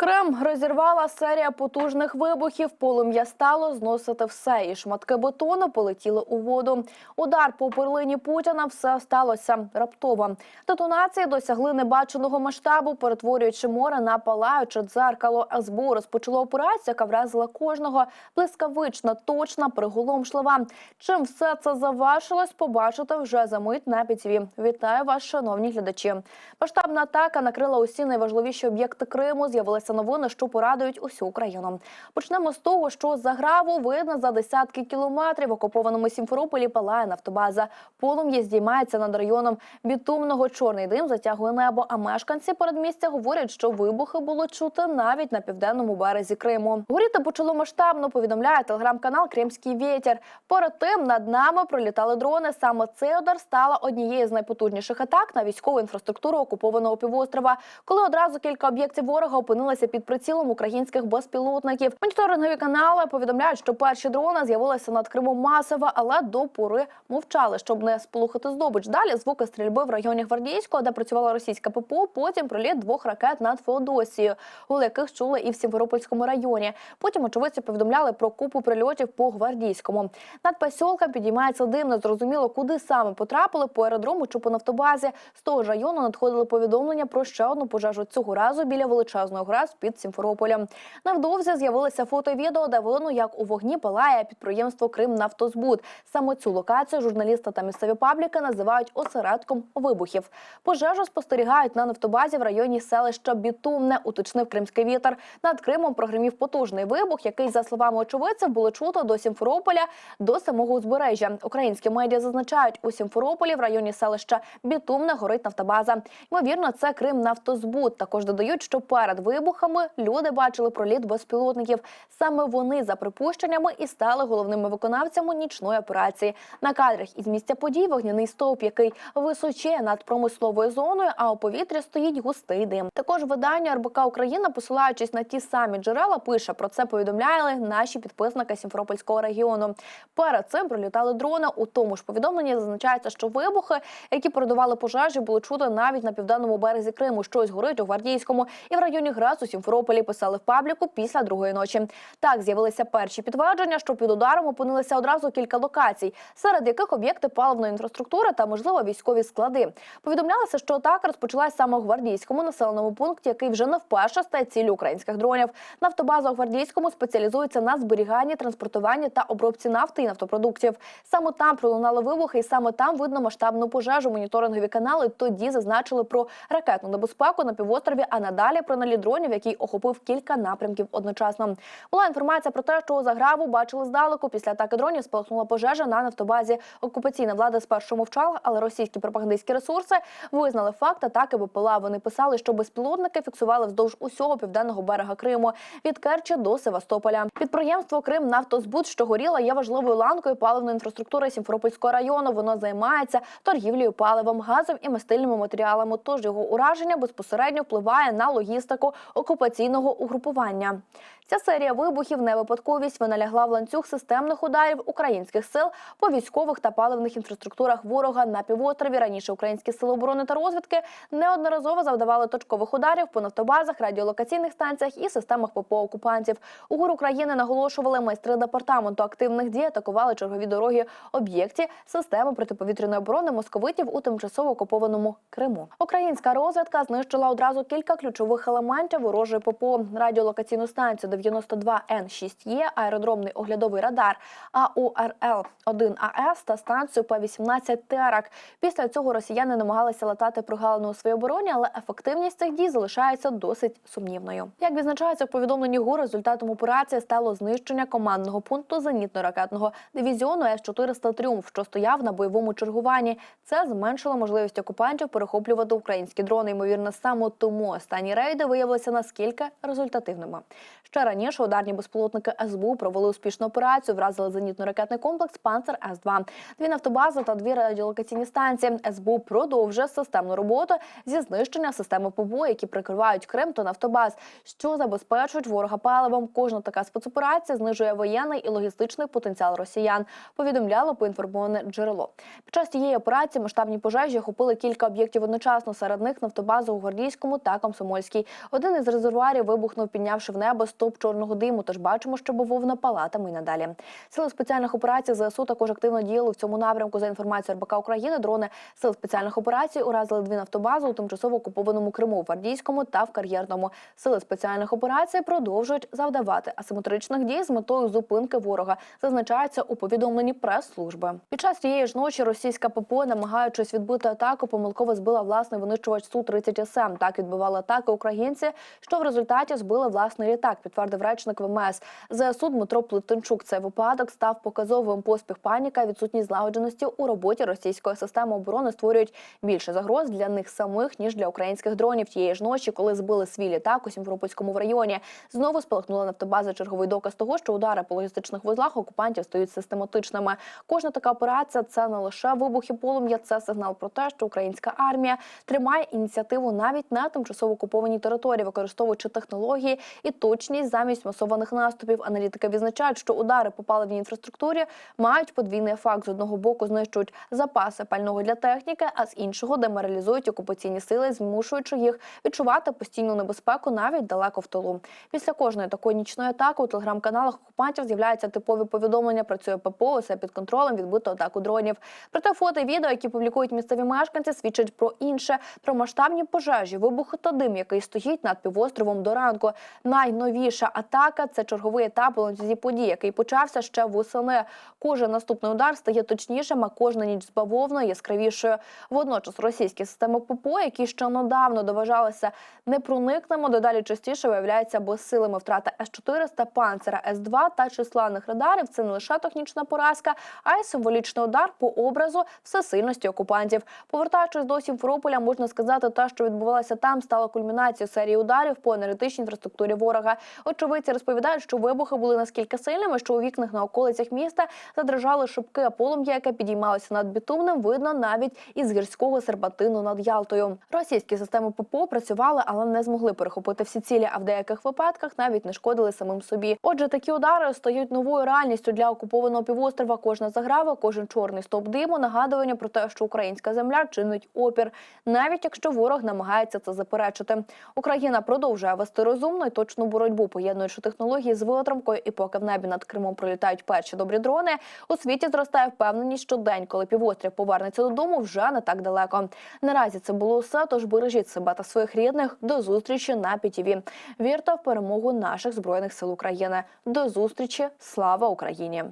Крим розірвала серія потужних вибухів. Полум'я стало зносити все, і шматки бетону полетіли у воду. Удар по перлині Путіна все сталося раптово. Детонації досягли небаченого масштабу, перетворюючи море на палаюче дзеркало. СБУ розпочало операцію, яка вразила кожного. Блискавична, точна, приголомшлива. Чим все це завершилось, побачите вже за мить на ПІТВ. Вітаю вас, шановні глядачі. Масштабна атака накрила усі найважливіші об'єкти Криму. З'явилися новини, що порадують усю Україну. Почнемо з того, що за граву видно за десятки кілометрів в окупованому Сімферополі палає нафтобаза. Полум'я здіймається над районом бітумного чорний дим затягує небо. А мешканці передмістя говорять, що вибухи було чути навіть на південному березі Криму. Горіти почало масштабно. Повідомляє телеграм-канал Кримський вітер. Перед тим над нами пролітали дрони. Саме цей удар стала однією з найпотужніших атак на військову інфраструктуру окупованого півострова, коли одразу кілька об'єктів ворога опинилися під прицілом українських безпілотників. Моніторингові канали повідомляють, що перші дрони з'явилися над Кримом масово, але до пори мовчали, щоб не сполухати здобич. Далі звуки стрільби в районі Гвардійського, де працювала російська ППО. Потім приліт двох ракет над Феодосією, у яких чули і в Сімферопольському районі. Потім очевидці повідомляли про купу прильотів по Гвардійському. Над посілком підіймається дим. Не зрозуміло, куди саме потрапили по аеродрому чи по нафтобазі. З того ж району надходили повідомлення про ще одну пожежу цього разу біля величезного граз під Сімферополем. Невдовзі з'явилися фото і відео, де видно, як у вогні палає підприємство Крим Нафтозбуд. Саме цю локацію журналісти та місцеві пабліки називають осередком вибухів. Пожежу спостерігають на нафтобазі в районі селища Бітумне, уточнив Кримський вітер. Над Кримом прогримів потужний вибух, який, за словами очевидців, було чуто до Сімферополя до самого узбережжя. Українські медіа зазначають, у Сімферополі в районі селища Бітумне горить нафтобаза. Ймовірно, це Крим Нафтозбуд. Також додають, що перед вибухами люди бачили проліт безпілотників. Саме вони, за припущеннями, і стали головними виконавцями нічної операції. На кадрах із місця подій вогняний стовп, який височає над промисловою зоною, а у повітрі стоїть густий дим. Також видання РБК Україна, посилаючись на ті самі джерела, пише про це. Повідомляли наші підписники Сімферопольського регіону. Перед цим пролітали дрони. У тому ж повідомленні зазначається, що вибухи, які передували пожежі, було чути навіть на південному березі Криму. Щось горить у гвардійському і в районі Грас у Сімферополі писали в пабліку після другої ночі. Так з'явилися перші підтвердження, що під ударом опинилися одразу кілька локацій, серед яких об'єкти паливної інфраструктури та можливо військові склади. Повідомлялося, що атака розпочалась саме у гвардійському населеному пункті, який вже не вперше стає ціллю українських дронів. Нафтобаза у гвардійському спеціалізується на зберіганні, транспортуванні та обробці нафти і нафтопродуктів. Саме там пролунали вибухи, і саме там видно масштабну пожежу. Моніторингові канали тоді зазначили про ракетну небезпеку на півострові, а надалі про наліт дронів, який охопив кілька напрямків одночасно. Була інформація про те, що заграву бачили здалеку. Після атаки дронів спалахнула пожежа на нафтобазі. Окупаційна влада спершу мовчала, але російські пропагандистські ресурси визнали факт атаки БПЛА. Вони писали, що безпілотники фіксували вздовж усього південного берега Криму від Керчі до Севастополя. Підприємство Крим Нафтозбуд, що горіло, є важливою ланкою паливної інфраструктури Сімферопольського району. Воно займається торгівлею паливом, газом і мастильними матеріалами. Тож його ураження безпосередньо впливає на логістику окупаційного угрупування. Ця серія вибухів не випадковість. Вона лягла в ланцюг системних ударів українських сил по військових та паливних інфраструктурах ворога на півострові. Раніше українські сили оборони та розвідки неодноразово завдавали точкових ударів по нафтобазах, радіолокаційних станціях і системах ППО окупантів. У ГУР України наголошували майстри департаменту активних дій, атакували чергові дороги об'єкті системи протиповітряної оборони московитів у тимчасово окупованому Криму. Українська розвідка знищила одразу кілька ключових елементів ворожої ППО радіолокаційну станцію 92 Н 6 Е, аеродромний оглядовий радар, АУРЛ 1 АС та станцію П-18 Терак. Після цього росіяни намагалися латати прогалину у своїй обороні, але ефективність цих дій залишається досить сумнівною. Як відзначається в повідомленні ГУР, результатом операції стало знищення командного пункту зенітно-ракетного дивізіону С-400 Тріумф, що стояв на бойовому чергуванні. Це зменшило можливість окупантів перехоплювати українські дрони. Ймовірно, саме тому останні рейди виявилися наскільки результативними. Ще раніше ударні безпілотники СБУ провели успішну операцію, вразили зенітно-ракетний комплекс Панцер С-2. Дві нафтобази та дві радіолокаційні станції. СБУ продовжує системну роботу зі знищення системи ПВО, які прикривають Крим та нафтобаз, що забезпечують ворога паливом. Кожна така спецоперація знижує воєнний і логістичний потенціал росіян. Повідомляло поінформоване джерело. Під час цієї операції масштабні пожежі охопили кілька об'єктів одночасно. Серед них нафтобазу у Гвардійському та Комсомольській. Один із резервуарів вибухнув, піднявши в небо стовп чорного диму. Тож бачимо, що бавовна палатами й надалі. Сили спеціальних операцій ЗСУ також активно діяли в цьому напрямку. За інформацією РБК України, дрони сил спеціальних операцій уразили дві нафтобази у тимчасово окупованому Криму, в Гвардійському та в Кар'єрному. Сили спеціальних операцій продовжують завдавати асиметричних дій з метою зупинки ворога. Зазначається у повідомленні прес-служби. Під час цієї ж ночі російська ППО, намагаючись відбити атаку, помилково збила власний винищувач су 30 СМ. Так відбивали атаки українці, що в результаті збили власний літак. Підтвердив речник ВМС ЗСУ Дмитро Плетенчук. Цей випадок став показовим поспіх паніка, відсутність злагодженості у роботі російської системи оборони створюють більше загроз для них самих ніж для українських дронів. Тієї ж ночі, коли збили свій літак у Сімферопольському районі, знову спалахнула нафтобаза. Черговий доказ того, що удари по логістичних вузлах окупантів стають систематичними. Кожна така операція це не лише вибухи полум'я, це сигнал про те, що українська армія тримає ініціативу навіть на тимчасово окупованій території, використовуючи технології і точність замість масованих наступів. Аналітики відзначають, що удари по паливній інфраструктурі мають подвійний ефект. З одного боку знищують запаси пального для техніки, а з іншого деморалізують окупаційні сили, змушуючи їх відчувати постійну небезпеку навіть далеко в тилу. Після кожної такої нічної атаки у телеграм-каналах окупантів з'являються типові повідомлення. Працює ППО, усе під контролем, відбито атаку дронів. Проте фото і відео, які публікують місцеві мешканці, свідчать про інше, про масштабні пожежі, вибухи та дим, який стоїть над півостровом до ранку. Найновіша атака це черговий етап у ланцюзі подій, який почався ще восени. Кожен наступний удар стає точнішим, а кожна ніч з бавовною яскравішою. Водночас російські системи ППО, які ще недавно доважалися непроникнемо, дедалі частіше виявляються безсилими. Втрата С-400, панцера, С-2 та численних радарів це не лише технічна поразка, а й символічний удар по образу всесильності окупантів. Повертаючись до Сімферополя, можна сказати, те, що відбувалося там, стало кульмінацією серії ударів по енергетичній інфраструктурі ворога. Очевидці розповідають, що вибухи були наскільки сильними, що у вікнах на околицях міста задрижали шибки, а полум'я, яке підіймалося над бітумним, видно навіть із гірського серпантину над Ялтою. Російські системи ППО працювали, але не змогли перехопити всі цілі, а в деяких випадках навіть не шкодили самим собі. Отже, такі удари стають новою реальністю для окупованого півострова. Кожна заграва, кожен чорний стовп диму, нагадування про те, що українська земля чинить опір, навіть якщо ворог намагається це заперечити. Україна продовжує вести розумну і точну боротьбу, поєднуючи технології з витримкою. І поки в небі над Кримом пролітають перші добрі дрони, у світі зростає впевненість, що день, коли півострів повернеться додому, вже не так далеко. Наразі це було все. Тож бережіть себе та своїх рідних. До зустрічі на ПІТІВІ. Вірте в перемогу наших збройних сил України. До зустрічі. Слава Україні!